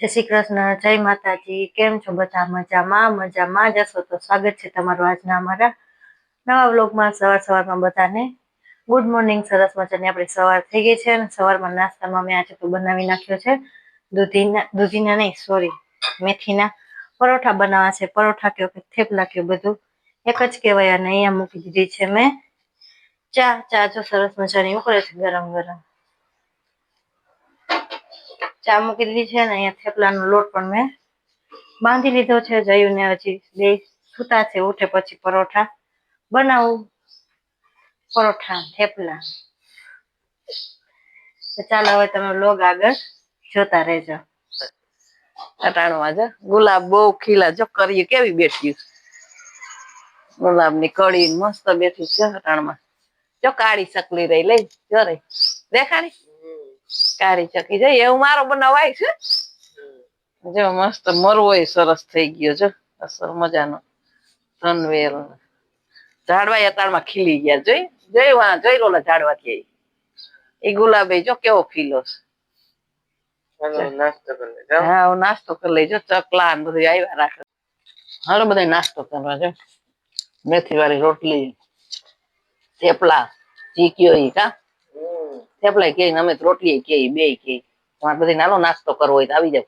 જય શ્રી કૃષ્ણ, જય માતાજી, કેમ છો બધા? મજામાં? મજામાં જશો તો સ્વાગત છે તમારું આજના અમારા નવા બ્લોગમાં સવાર સવારમાં બધાને ગુડ મોર્નિંગ, સરસ મજાની આપણી સવાર થઈ ગઈ છે અને સવારમાં નાસ્તામાં મેં આજે તો બનાવી નાખ્યો છે દૂધીના દૂધીના નહીં સોરી મેથીના પરોઠા બનાવવા છે. પરોઠા કયો કે થેપલા કયો બધું એક જ કહેવાય અને અહીંયા મૂકી દીધી છે મેં. ચા ચા જો સરસ મજાની ઉકળે છે ગરમ ગરમ. ચા મૂકી દીધી છે અને અહીંયા થેપલાનો લોટ પણ મેં બાંધી લીધો છે જયુને હજી બે સૂતા છે, ઉઠે પછી પરોઠા. બનાવું પરોઠા, થેપલા. ચાલો હવે તમે લોગ આગળ જોતા રહેજો. અટાણમાં જો ગુલાબ બહુ ખીલા જો કરીએ કેવી બેઠી ગુલાબની કળી મસ્ત બેઠી છે અટાણમાં જો કાળી ચકલી રહી, લઈ, જો રે દેખાડી કાળી ચકી જાય એવું મારો બનાવાય છે. જો મસ્ત મરવો સરસ થઈ ગયો જો અસર મજાનો. ધનવેલ. ઝાડવા અતાળમાં ખીલી ગયા. જોઈ જોઈ વા જોઈ રોલા ઝાડવા કે. એ ગુલાબે જો કેવો ખીલો છે. હા હું નાસ્તો કરી લેજો. ચકલા ને બધું આવ્યા રાખે. હાલો બધા નાસ્તો કરવા જો. મેથી વાળી રોટલી થેપલા ચીક્યો ઈ કા? થેપલા કે અમે રોટલી કે બે કે. તમારે બધી નાનો નાસ્તો કરવો હોય તો આવી જાવ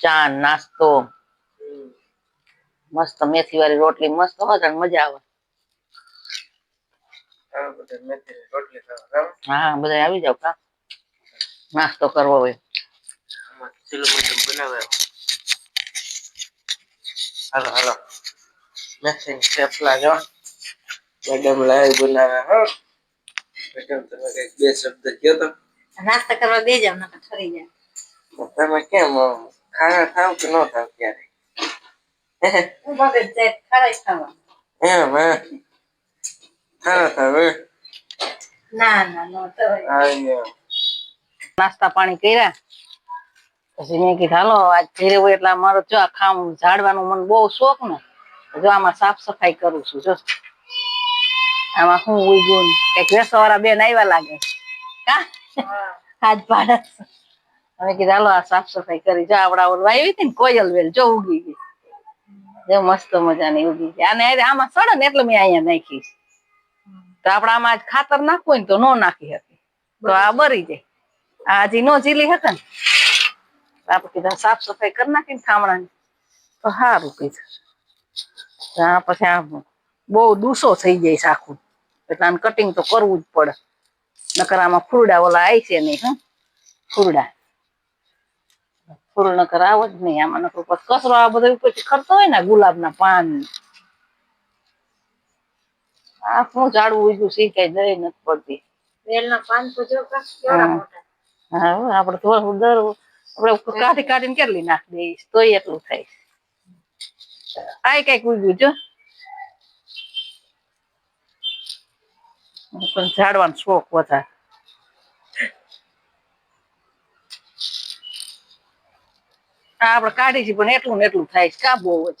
ચા નાસ્તો. મસ્ત મેથી વાળી રોટલી મસ્ત હોય મજા આવે. હા બધા આવી. જાવ કા? નાસ્તો કરવો હોય. હાલો હાલો. મેથી થેપલા જો. મેડમ લાઈવ બનાવે હો. મેડમ તમે કંઈક બે શબ્દ કયો તો નાસ્તા કરવા બે જાવ નકર ઠરી જાય. તમે કેમ ખાણા થાવ કે ન થાવ ક્યારે? હું મગજ જાય ખારા ખાવા. એમ હે? ના ના નો તો નાસ્તા પાણી કર્યા. પછી મેં કીધું હાલો આજ ઘરે હોય એટલે મારો જો આ ખામ ઝાડવાનું મને બહુ શોખ ને. જો આમાં સાફ સફાઈ કરું છું જો. આમાં હું ઉઈ ને? કંઈક વેસવાળા બેન આવ્યા લાગે. કા? હાથ પાડે અમે કીધું, હાલો, આ સાફ સફાઈ કરી જો આપડા ઓલવા આવી હતી ને, કોયલ વેલ, જો ઉગી ગઈ. જો મસ્ત મજાની ઉગી ગઈ. અને આમાં સડે ને એટલે મેં અહીંયા નાખી તો આપડે આમાં આજ ખાતર નાખવું હોય ને તો નો નાખી હતી. તો આ બરી જાય. આ હજી નો ઝીલી હતા ને. આપણે કીધું સાફ સફાઈ કરી નાખી નાખીને થામણાની તો સારું કીધું. પછી આ બહુ દૂસો થઈ જાય આખું. એટલે આને કટિંગ તો કરવું જ પડે. નકર આમાં ફૂરડા ઓલા આવી છે નહીં હા? ફૂરડા. ફૂલ નકર આવો જ નહીં આમાં નકર કચરો આ બધો ઉપરથી ખરતો હોય ને ગુલાબના પાન. આ શું ઝાડવું છે ઈ કઈ દરે નથી પડતી. વેલના પાન તો જો કેવડા હા. મોટા. હા હવે આપણે થોડું દર આપણે કાઢી કાઢીને કેટલી નાખી દઈશ તોય એટલું થાય. આ કંઈક ઉજવું જો પણ ઝાડવાનો શોખ વધારે. આપણે કાઢી છે, પણ એટલું ને એટલું થાય છે. કા બહુ જ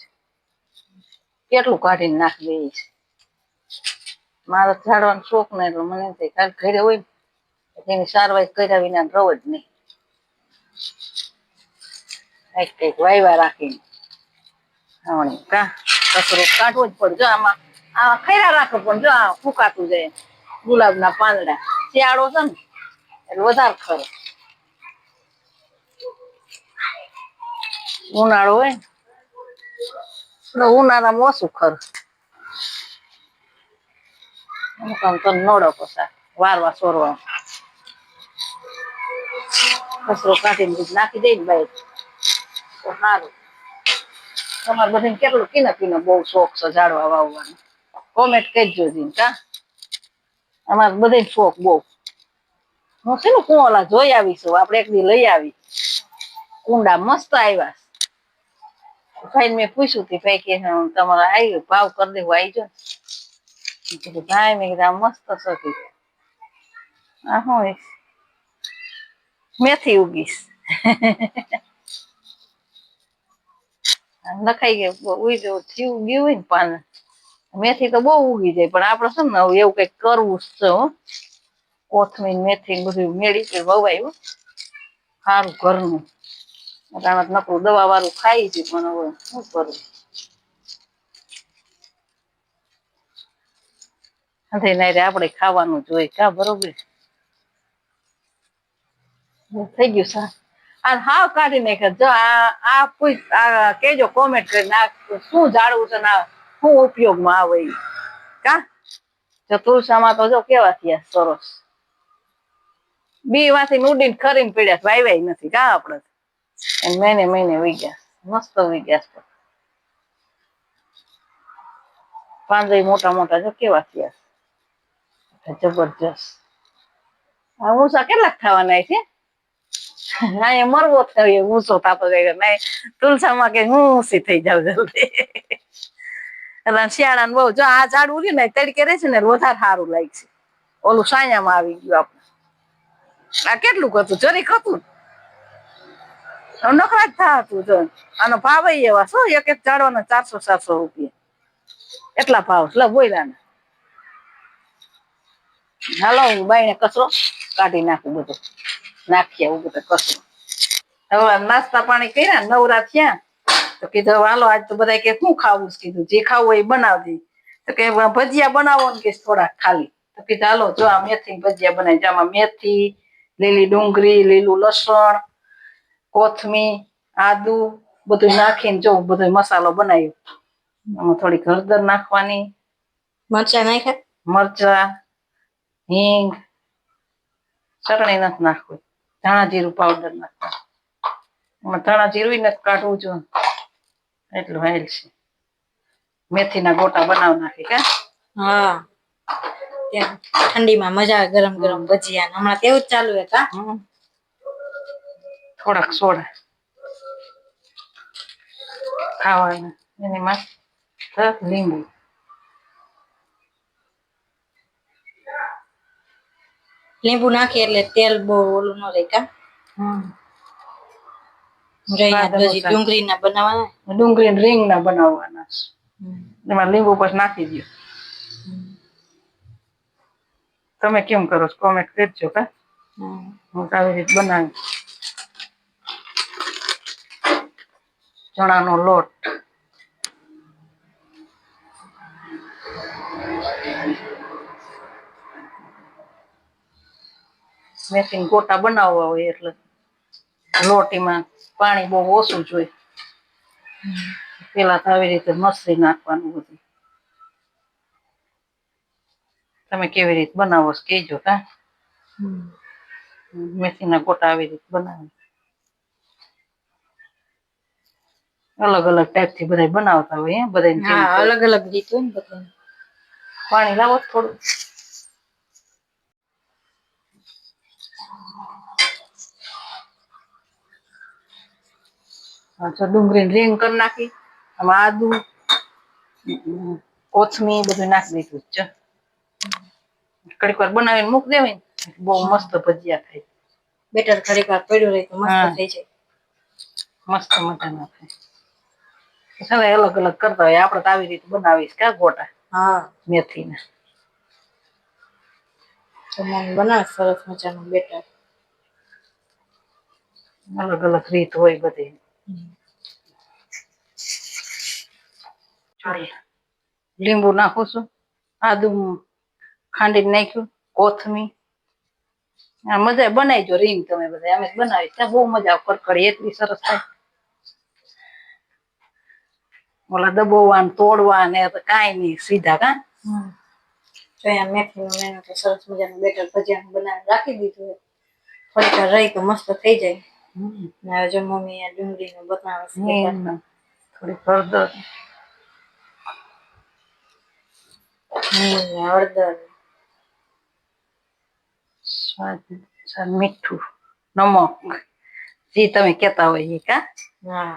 કેટલું કાઢીને નાખી દઈએ છે મારો ઝાડવાનો શોખ ને એટલે મને થાય ઘરે હોય ને તેની સારવાર કર્યા વિના રહો જ નહીં. કંઈક કંઈક વાયવા રાખીને. કા? કચરો કાઢવો જ પડે. જો આમાં આ ખૈરા રાખો પણ જો આ ફૂકાતું જાય. ગુલાબના પાંદડા. શિયાળો છે ને, એટલે વધારે ખરો. ઉનાળો હોય ને ઉનાળામાં ઓછું ખરું. તો નડો પસાર, વારવા સોરવા. કચરો કાઢીને નાખી દઈ ને તો સારું. તમારે બધાને કેટલું કીને પીનો બહુ શોખ છે ઝાડવા વાવવાનો. કોમેન્ટ કરજો જીન કા? અમારે બધે શોખ બહુ. હું છે ને કુંવલા જોઈ આવીશું આપણે એક દી લઈ આવી. કુંડા મસ્ત આવ્યા ભાઈ મેં પૂછ્યું કે ભાઈ કે તમારે આવી ભાવ કરી દેવું આવી જો ભાઈ, મેં કીધું, આ મસ્ત છે શું મેથી ઉગીશ. લખાઈ ગયું, ઉઈ જવું, થયું, ગયું હોય ને પાન. મેથી તો બહુ ઉગી જાય, પણ આપણે શું ને એવું કંઈક કરવું છે કોથમીર, મેથી બધું મેળી છે વવાયું સારું ઘરનું. આમાં નકરું દવા વાળું ખાઈ છે પણ હવે શું કરું? આપણે ખાવાનું જોઈએ કા બરોબર? થઈ ગયું સા? આ હાવ કાઢી નાખ્યા. જો આ પૂછ આ કેજો કોમેન્ટ કરીને આ શું ઝાડવું છે ને શું ઉપયોગમાં આવે. કા? ચતુર્સામાં તો જો કેવા થયા સરસ. બી માંથી ઉડીને ખરીને પડ્યા વાવ્યા નથી, કા આપણે મહિને મહિને વી મસ્ત વી ગયા. મોટા મોટા જો કેવા થયા જબરજસ્ત. આ ઊંચા કેટલાક થવાના છે? અહીંયા મરવો થયો, ઊંચો થતો જાય ના તુલસામાં કે હું ઊંચી થઈ જાવ જલ્દી. એટલે શિયાળાને બહુ, જો આ ઝાડ ઉગ્યું ને તડકે રહે છે ને વધારે સારું લાગે છે. ઓલું સાયામાં આવી ગયું આપણે. આ કેટલું હતું? જરીક હતું. નખરા જ થતું જો આનો ભાવ એવા શું એક એક ઝાડવાના ચારસો ચારસો રૂપિયા. એટલા ભાવ છે. લે બોલ્યા ને. હાલો, હું બાઈને કચરો કાઢી નાખું બધો. નાખ્યા એવું બધો કચરો. હવે નાસ્તા પાણી કર્યા, નવરા થયા. તો કીધું હાલો આજ તો બધા કે શું ખાવું? કીધું જે ખાવું એ બનાવજે. તો કે ભજીયા બનાવો ને કે થોડાક ખાલી. તો કીધું હાલો જો આ મેથી ભજીયા બનાવી આમાં મેથી લીલી ડુંગળી લીલું લસણ કોથમી આદુ બધું નાખીને જો બધો મસાલો બનાવ્યો. આમાં થોડીક હળદર નાખવાની. મરચા નાખ્યા? મરચા હિંગ ચટણી નથી નાખવી. ધાણા જીરું પાવડર નાખવા એમાં ધાણા જીરું નથી કાઢવું જો. એટલું હેલ છે. મેથીના ગોટા બનાવ નાખી કા? હા. ત્યાં ઠંડીમાં મજા ગરમ ગરમ ભજીયા હમણાં તેવું જ ચાલુ હે કા? થોડાક સોડા ખાવાનું. એની માં લીંબુ. લીંબુ નાખીએ એટલે તેલ બહુ ઓલું ન રહે કા? હમ. રહ્યા સ્વાદ પછી અનુસાર. ડુંગળી ના બનાવવાના? ડુંગળી રીંગ ના બનાવવાના એમાં લીંબુ પછી નાખી દો તમે કેમ કરો છો? કોમેન્ટ કરજો કા? હું. આવી રીતે બનાવી. ચણાનો લોટ. મેથીન ગોટા બનાવવા હોય એટલે લોટ એમાં પાણી બહુ ઓછું જોઈએ પેલા તો આવી રીતે મસરી નાખવાનું બધું. તમે કેવી રીતે બનાવો છો કહેજો કા. મેથીના ગોટા આવી રીતે બનાવે. અલગ અલગ ટાઈપથી બધા બનાવતા હોય હે બધા અલગ અલગ રીત હોય પાણી લાવો થોડું. અચ્છા ડુંગળી રીંગ કરી નાખી. આમાં આદુ કોથમી કોથમીર બધું નાખી દીધું છે. કડીક વાર બનાવીને મૂકી દેવાય ને. બહુ મસ્ત ભજીયા થાય. બેટર ઘડીક વાર પડ્યું રહે તો મસ્ત થઈ જાય. મસ્ત મજાના થાય. અલગ અલગ કરતા હોય. આપણે તો આવી રીતે બનાવીશ કા ગોટા હા. મેથીના. મમ્મી બનાવે સરસ મજાનું બેટર. અલગ અલગ રીત હોય બધી. લીંબુ નાખું આદુ ખાંડી નાખ્યું. કોથમી મજા બનાવીજો રીંગ તમે બધા. અમે બનાવી ત્યાં બહુ મજા આવે. કરકડી એટલી સરસ થાય. ઓલા દબોવા ને તોડવા ને કાંઈ નહીં. સીધા કા? હમ. તો અહીંયા મેથીનું એનું સરસ મજાનું બેટર ભજીયાનું બનાવી રાખી દીધું થોડીક રહી તો મસ્ત થઈ જાય. ને જો મમ્મી આ ડુંગળીનું બનાવે છે થોડી હળદર. હળદર. સ્વાદ સ્વાદ મીઠું નમક. જે તમે કેતા હોય એ કા? હા.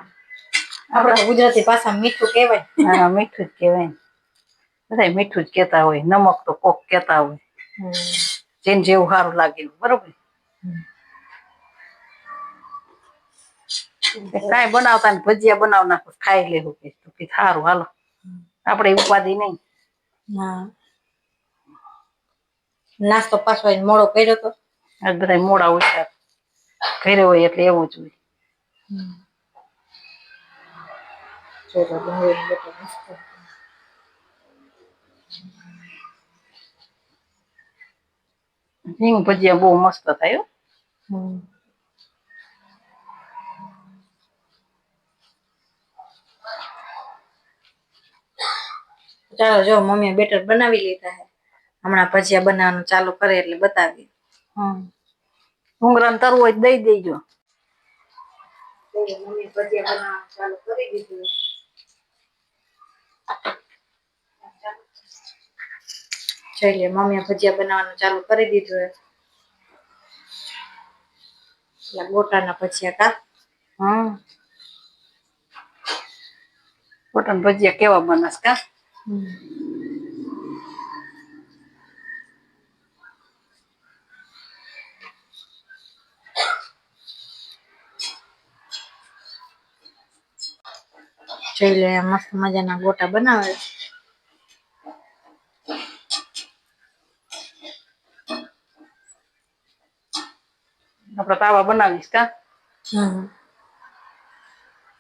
આપણા ગુજરાતી ભાષામાં મીઠું કહેવાય. હા મીઠું જ કહેવાય. બધા મીઠું જ કેતા હોય નમક તો કોક કેતા હોય. જેને જેવું સારું લાગે બરોબર? કાંઈ બનાવતા ને ભજીયા બનાવ નાખો ખાઈ લેવું કે તો કે સારું હાલો. આપણે ઉપાધિ નહીં. નાસ્તો પાછો મોડો કર્યો તો? આજ બધા મોડા ઉછાર ઘરે હોય એટલે એવું જ હોય. હિંગ ભજીયા બહુ મસ્ત થાય હો. ચાલો જો મમ્મીએ બેટર બનાવી લીધા છે હમણાં ભજીયા બનાવવાનું ચાલુ કરે એટલે બતાવી હમ. તરવો હોય દઈ દેજો. મમ્મી ભજીયા બનાવવાનું ચાલુ કરી દીધું જોઈ લે, મમ્મીએ ભજીયા બનાવવાનું ચાલુ કરી દીધું એટલે ગોટાના ભજીયા કા? હમ. ગોટાના ભજીયા કેવા બનાસ કા? જોઈ લે મસ્ત મજાના ગોટા બનાવે છે. આપડે તાવા બનાવીશ કા હમ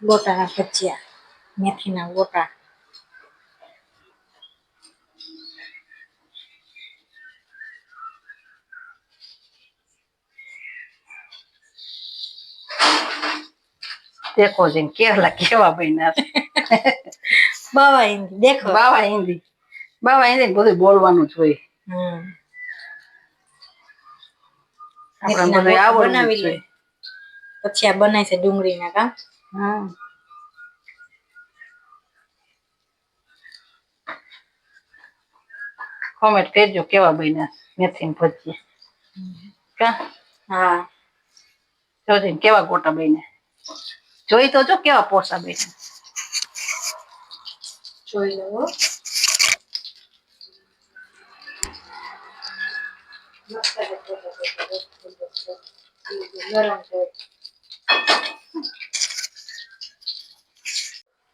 ગોટાના ભજીયા મેથીના ગોટા દેખો જઈને કેવલા કેવા બન્યા બાવા હિન્દી દેખો. બાવા હિન્દી. બાવા હિન્દી બધું બોલવાનું જ હોય. બનાવી લે. જોઈએ. પછી આ બનાય છે ડુંગળીના કા? હમ કોમેન્ટ કરજો કેવા બન્યા મેથી ભજીએ ભજીયા. કા? હા. જોજે કેવા ગોટા બન્યા. જોઈ તો જો કેવા પોસા બેઠા જોઈ લો.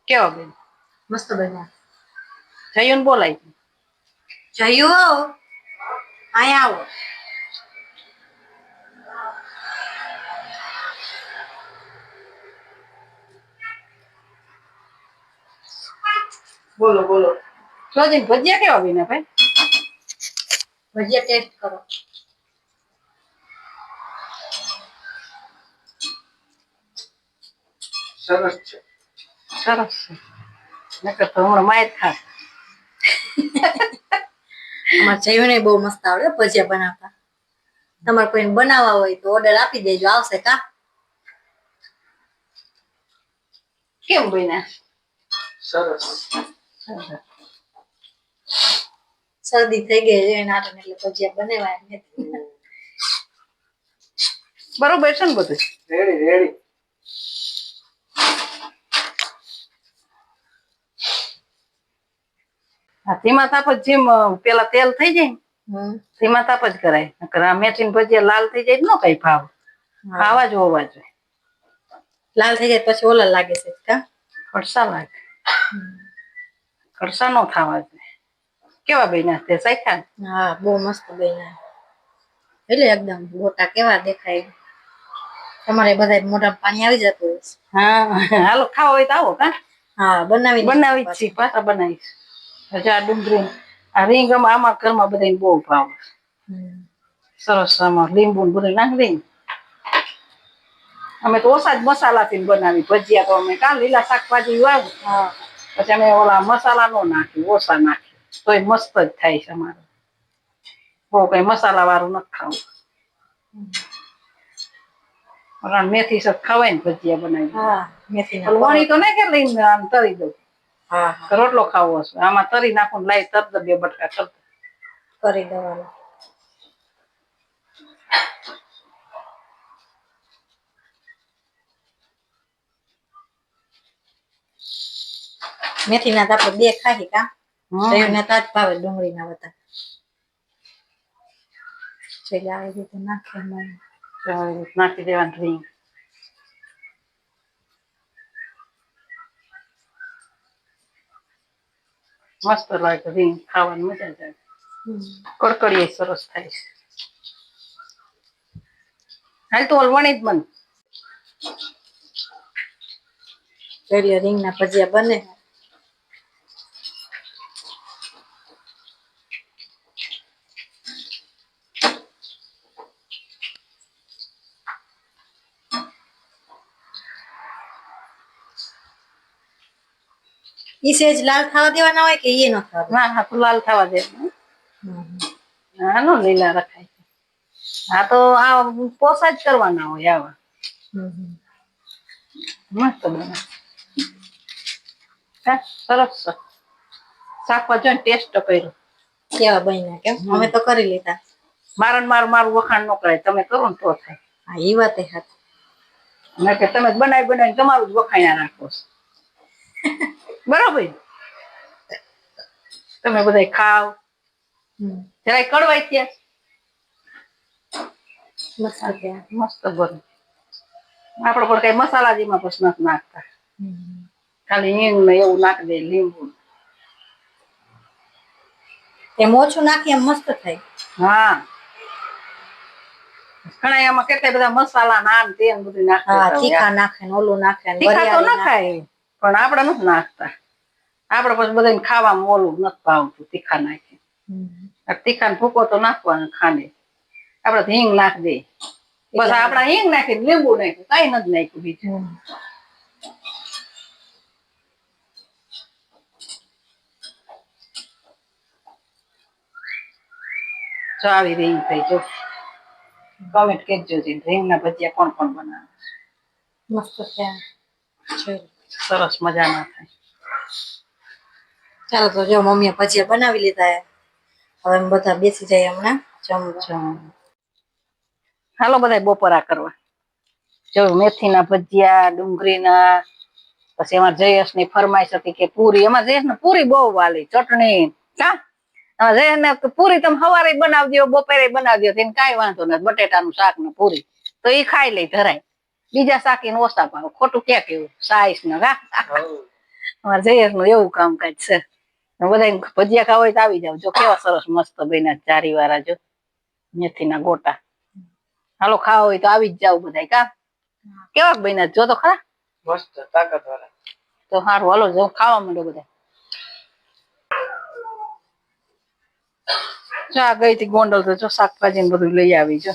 કેવા બેન? મસ્ત બન્યા. જયું ને બોલાય જયું અહીંયા આવો. બોલો બોલો. સોજી ભજીયા કેવા વિના ભાઈ? ભજીયા ટેસ્ટ કરો. સરસ છે. સરસ છે. નકર તો હમણાં માય જ ખા અમારે બહુ મસ્ત આવડે ભજીયા બનાવતા. તમારે કોઈને બનાવવા હોય તો ઓર્ડર આપી દેજો આવશે કા? કેમ બન્યા? સરસ. શરદી થઈ ગઈ છે એના હાટુ એટલે ભજીયા બનાવ્યા ને બરોબર છે ને બધું? Ready ready. ધીમા તાપ જ જેમ પેલા તેલ થઈ જાય ને, ધીમા તાપ જ કરાય. નકર આ મેથી ને ભજીયા લાલ થઈ જાય તો નો કઈ ભાવ. આવા જ હોવા જોઈએ. લાલ થઈ જાય પછી ઓલા લાગે છે કા? ખડસા લાગે. ખડસા નો થવા જોઈએ. કેવા બન્યા તે સાખ્યા હા બહુ મસ્ત બન્યા. એટલે એકદમ ગોટા કેવા દેખાય. તમારે બધા મોટા પાણી આવી જતું હા હાલો ખાવા હોય તો આવો કા હા બનાવી બનાવી જ છીએ પાછા બનાવીશ. હજી આ ડુંગળી આ રીંગ આમાં ઘરમાં બધાને બહુ ભાવ. સરસ આમાં લીંબુ ને બધું નાખી અમે તો ઓછા જ મસાલાથી બનાવી ભજીયા તો અમે કા લીલા શાકભાજી વાવ. હા. પછી અમે ઓલા મસાલા નો નાખ્યું ઓછા નાખી તોય મસ્ત જ થાય છે અમારે. બહુ કઈ મસાલા વાળું નથી ખાવું. ઓલા મેથી સબ ખવાય ને ભજીયા બનાવી હા મેથી વણી તો નહીં કે લઈને આમ તરી દઉં. હા રોટલો ખાવો હશે. આમાં તરી નાખું લાઈ તર બે બટકા કરતા કરી દેવાનું. મેથી ના તો આપણે બે ખાઈ કા જયું ને તાજ ભાવે ડુંગળી ના વતા એટલે આવી રીતે નાખે નાખી દેવાનું રીંગ મસ્ત લાગે રીંગ ખાવાની મજા જાય કડકડીએ સરસ થાય છે. હાલ તો ઓલ વણી જ બન. રીંગના ભજીયા બને. ઈ સેજ લાલ થવા દેવાના હોય કે એ ન થવા ના હા લાલ થવા દે. દેવાના? હા નો લીલા રખાય હા તો આ પોસા જ કરવાના હોય આવા. મસ્ત બને. હા સરસ શાકમાં જોઈને ટેસ્ટ કર્યો. કેવા બન્યા કેમ? અમે તો કરી લીધા. મારણ માર મારું વખાણ ન કરાય. તમે કરો ને તો થાય. હા એ વાત. મેં કે તમે બનાવી બનાવી તમારું જ વખાણ્યા રાખો છો. બરાબર. તમે બધા ખાવ. જરાય કડવાય ત્યાં. મસ્ત બને આપણે પણ કઈ મસાલા જેમાં પછી નથી નાખતા ખાલી હિંગ ને એવું નાખી દે લીંબુ. એમ ઓછું નાખી એમ મસ્ત થાય. હા. ઘણા એમાં કેટલા બધા મસાલા નાન તે બધું નાખે તીખા નાખે ઓલું નાખે ને તીખા તો વરિયાળી નાખે. પણ આપણે નથી નાખતા. આપણે પછી બધાને ખાવામાં ઓલું નથી ભાવતું તીખા નાખી તીખા ને ભૂકો તો નાખવાનો ખાને આપણે હિંગ નાખી દે બસ આપણે હિંગ નાખી લીંબુ નાખ્યું કઈ નથી નાખ્યું બીજું. જો આવી રીંગ થઈ જો. કમેન્ટ કેજો રીંગના ભજીયા કોણ કોણ બનાવે મસ્ત લો. સરસ મજાના થાય. ચાલો તો જો મમ્મીએ ભજીયા બનાવી લીધા હવે બધા બેસી જાય હમણાં જમવા. હાલો બધા બપોરા કરવા. જો મેથીના ભજીયા ડુંગળીના પછી એમાં જયેશની ફરમાઈશ હતી કે પૂરી. એમાં જયેશ ને પૂરી બહુ વાલી ચટણી. હા? જયેશ ને પૂરી તમે સવારે બનાવજો બપોરે બનાવજો તેને કાંઈ વાંધો નથી. બટેટાનું શાક ને પૂરી. તો એ ખાઈ લે ધરાય બીજા શાકીને ઓછા ભાવ. ખોટું ક્યાં કેવું સાઈસ ને કા અમારે જયેશનું એવું કામકાજ છે. બધા ભજીયા ખાવા હોય તો આવી જાવ જો કેવા સરસ મસ્ત બન્યા ચારી વાળા જો. મેથીના ગોટા. હાલો ખાવા હોય તો આવી જ જાવ બધા કા? કેવા બન્યા જો તો ખરા. મસ્ત તાકાત વાળા તો સારું હાલો જો ખાવા માંડો બધા જો આ ગઈ હતી ગોંડલ તો જો શાકભાજી ને બધું લઈ આવી જો.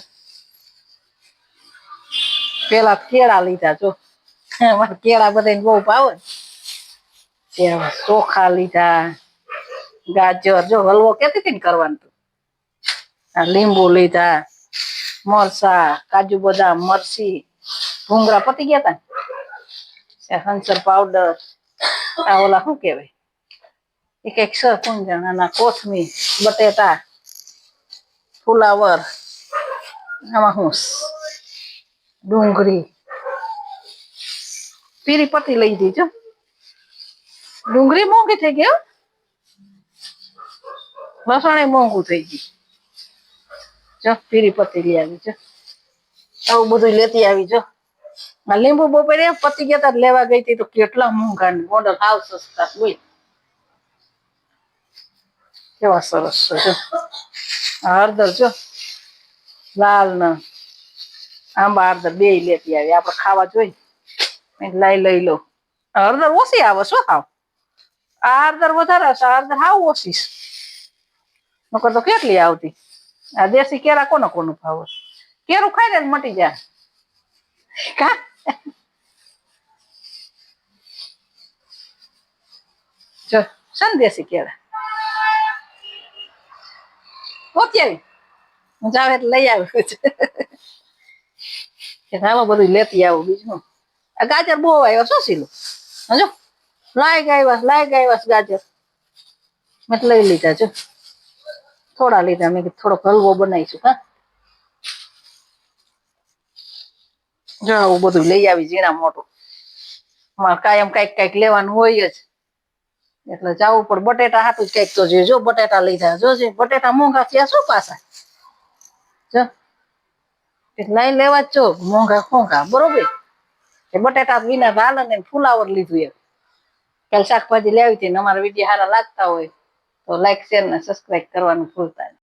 પેલા કેળા લીધા, જો. અમારે કેળા બધા બહુ ભાવે. ચોખા લીધા, ગાજર, જો, હલવો કેતી હતી ને કરવાનું તું? લીંબુ લીધા મરસા કાજુ બદામ મરસી ભૂંગરા પતી ગયા તા હંસર પાવડર આ ઓલા શું કેવાય એક એક સર કુંજણ કોથમીર, બટેટા, ફુલાવર, આમાં હું ડુંગળી. પીરી પતી લઈ દેજો. ડુંગળી મોંઘી થઈ ગઈ. લસણ મોંઘું થઈ ગયું. જો પીરી પતી લઈ આવી આવું બધું લેતી આવી, જો. આ લીંબુ બપોરે પતી ગયા તા લેવા ગઈ હતી તો કેટલા મોંઘા મોડલ હાવ સસ્તા હોય કેવા સરસ છે, જો. હળદર, જો. લાલ ને આંબા હળદર બે લેતી આવી. આપણે ખાવા જોઈ લઈ લાઈ લો હળદર ઓછી આવે શું હાવ? આ હળદર વધારે આવશે હળદર હાવ ઓછી. નકર તો કેટલી આવતી? આ દેશી કેરા કોને કોનું ભાવે કેરું ખાઈ ને મટી જાય. કા? સંદેશી કેળા? પોતી જાવ એટલે લઈ આવ્યું છે. કે બધું લેતી આવું બીજું. આ ગાજર બહુ આવ્યા શું સીલું હજો. લાય ગાયવાસ લાય ગાયવાસ ગાજર. મેં લઈ લીધા જો થોડા લીધા. મેં થોડોક હલવો બનાવીશું, હા. જો આવું બધું લઈ આવી ઝીણા મોટું. અમારે કાયમ કંઈક કંઈક લેવાનું હોય જ. એટલે જવું પણ બટેટા હાટું કંઈક તો જો બટેટા લીધા. જોજે. બટેટા મોંઘા થયા શું પાછા. જો. લઈ લેવા છો મોંઘા મોંઘા બરોબર? એ બટેટા વિના ભાલ ને ફુલાવર લીધું એક કાલ શાકભાજી લેવી હતી અમારા વીડિયો સારા લાગતા હોય, તો લાઈક શેર ને સબસ્ક્રાઈબ કરવાનું ભૂલતા નહીં.